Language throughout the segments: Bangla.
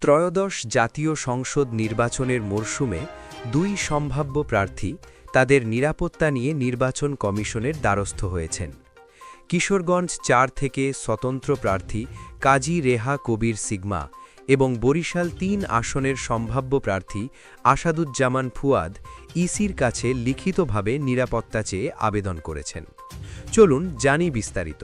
ত্রয়োদশ জাতীয় সংসদ নির্বাচনের মরশুমে দুই সম্ভাব্য প্রার্থী তাদের নিরাপত্তা নিয়ে নির্বাচন কমিশনের দ্বারস্থ হয়েছেন। কিশোরগঞ্জ চার থেকে স্বতন্ত্র প্রার্থী কাজী রেহা কবির সিগমা এবং বরিশাল তিন আসনের সম্ভাব্য প্রার্থী আসাদুজ্জামান ফুয়াদ ইসির কাছে লিখিতভাবে নিরাপত্তা চেয়ে আবেদন করেছেন। চলুন জানি বিস্তারিত।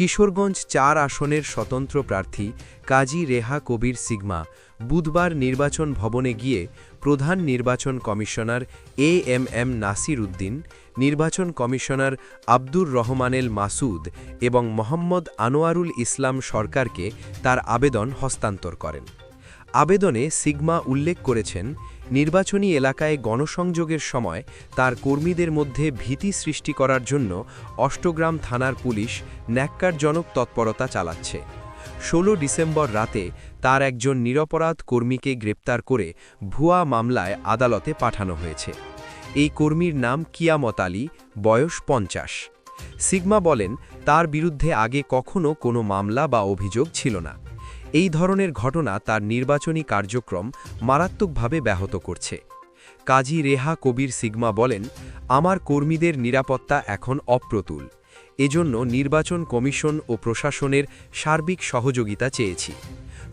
কিশোরগঞ্জ চার আসনের স্বতন্ত্র প্রার্থী কাজী রেহা কবির সিগমা বুধবার নির্বাচন ভবনে গিয়ে প্রধান নির্বাচন commissioner A M M Nasir Uddin, নির্বাচন কমিশনার আব্দুর রহমানেল মাসুদ এবং মোহাম্মদ আনোয়ারুল ইসলাম সরকারকে তার আবেদন হস্তান্তর করেন। আবেদনে সিগমা উল্লেখ করেছেন নির্বাচনী এলাকায় গণসংযোগের সময় তার কর্মীদের মধ্যে ভীতি সৃষ্টি করার জন্য অষ্টগ্রাম থানার পুলিশ ন্যাক্কারজনক তৎপরতা চালাচ্ছে। ১৬ ডিসেম্বর রাতে তার একজন নিরপরাধ কর্মীকে গ্রেপ্তার করে ভুয়া মামলায় আদালতে পাঠানো হয়েছে। এই কর্মীর নাম কিয়ামত আলী, বয়স পঞ্চাশ। সিগমা বলেন, তার বিরুদ্ধে আগে কখনো কোনো মামলা বা অভিযোগ ছিল না। এই ধরনের ঘটনা তার নির্বাচনী কার্যক্রম মারাত্মকভাবে ব্যাহত করছে। কাজী রেহা কবির সিগমা বলেন, আমার কর্মীদের নিরাপত্তা এখন অপ্রতুল। এজন্য নির্বাচন কমিশন ও প্রশাসনের সার্বিক সহযোগিতা চেয়েছি।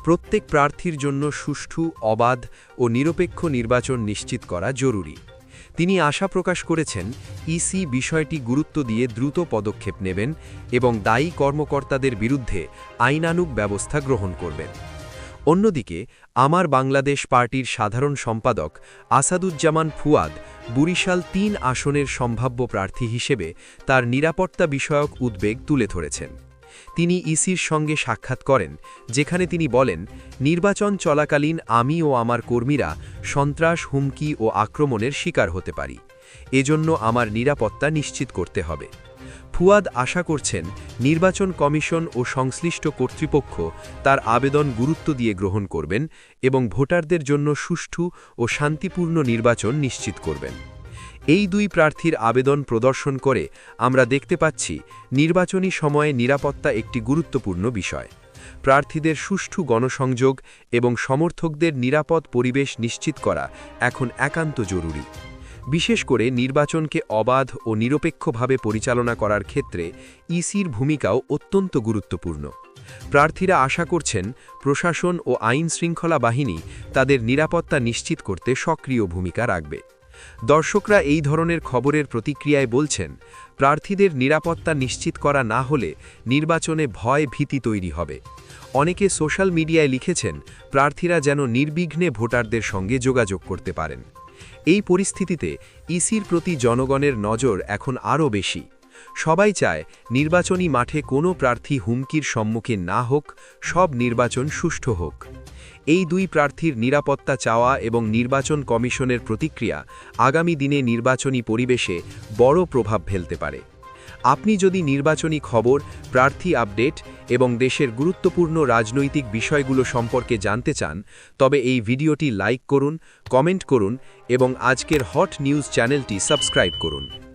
প্রত্যেক প্রার্থীর জন্য সুষ্ঠু, অবাধ ও নিরপেক্ষ নির্বাচন নিশ্চিত করা জরুরি। তিনি আশা প্রকাশ করেছেন, ইসি বিষয়টি গুরুত্ব দিয়ে দ্রুত পদক্ষেপ নেবেন এবং দায়ী কর্মকর্তাদের বিরুদ্ধে আইনানুগ ব্যবস্থা গ্রহণ করবেন। অন্যদিকে, আমার বাংলাদেশ পার্টির সাধারণ সম্পাদক আসাদুজ্জামান ফুয়াদ বুরিশাল তিন আসনের সম্ভাব্য প্রার্থী হিসেবে তার নিরাপত্তা বিষয়ক উদ্বেগ তুলে ধরেছেন। তিনি ইসির সঙ্গে সাক্ষাৎ করেন, যেখানে তিনি বলেন, নির্বাচন চলাকালীন আমি ও আমার কর্মীরা সন্ত্রাস, হুমকি ও আক্রমণের শিকার হতে পারি। এজন্য আমার নিরাপত্তা নিশ্চিত করতে হবে। ফুয়াদ আশা করছেন, নির্বাচন কমিশন ও সংশ্লিষ্ট কর্তৃপক্ষ তার আবেদন গুরুত্ব দিয়ে গ্রহণ করবেন এবং ভোটারদের জন্য সুষ্ঠু ও শান্তিপূর্ণ নির্বাচন নিশ্চিত করবেন। এই দুই প্রার্থীর আবেদন প্রদর্শন করে আমরা দেখতে পাচ্ছি নির্বাচনী সময়ে নিরাপত্তা একটি গুরুত্বপূর্ণ বিষয়। প্রার্থীদের সুষ্ঠু গণসংযোগ এবং সমর্থকদের নিরাপদ পরিবেশ নিশ্চিত করা এখন একান্ত জরুরি। বিশেষ করে নির্বাচনকে অবাধ ও নিরপেক্ষভাবে পরিচালনা করার ক্ষেত্রে ইসির ভূমিকাও অত্যন্ত গুরুত্বপূর্ণ। প্রার্থীরা আশা করছেন প্রশাসন ও আইন শৃঙ্খলা বাহিনী তাদের নিরাপত্তা নিশ্চিত করতে সক্রিয় ভূমিকা রাখবে। দর্শকরা এই ধরনের খবরের প্রতিক্রিয়ায় বলছেন, প্রার্থীদের নিরাপত্তা নিশ্চিত করা না হলে নির্বাচনে ভয় ভীতি তৈরি হবে। অনেকে সোশ্যাল মিডিয়ায় লিখেছেন, প্রার্থীরা যেন নির্বিঘ্নে ভোটারদের সঙ্গে যোগাযোগ করতে পারেন। এই পরিস্থিতিতে ইসির প্রতি জনগণের নজর এখন আরও বেশি। সবাই চায় নির্বাচনী মাঠে কোনো প্রার্থী হুমকির সম্মুখীন না হোক, সব নির্বাচন সুষ্ঠু হোক। এই দুই প্রার্থীর নিরাপত্তা চাওয়া এবং নির্বাচন কমিশনের প্রতিক্রিয়া আগামী দিনে নির্বাচনী পরিবেশে বড় প্রভাব ফেলতে পারে। আপনি যদি নির্বাচনী খবর, প্রার্থী আপডেট এবং দেশের গুরুত্বপূর্ণ রাজনৈতিক বিষয়গুলো সম্পর্কে জানতে চান, তবে এই ভিডিওটি লাইক করুন, কমেন্ট করুন এবং আজকের হট নিউজ চ্যানেলটি সাবস্ক্রাইব করুন।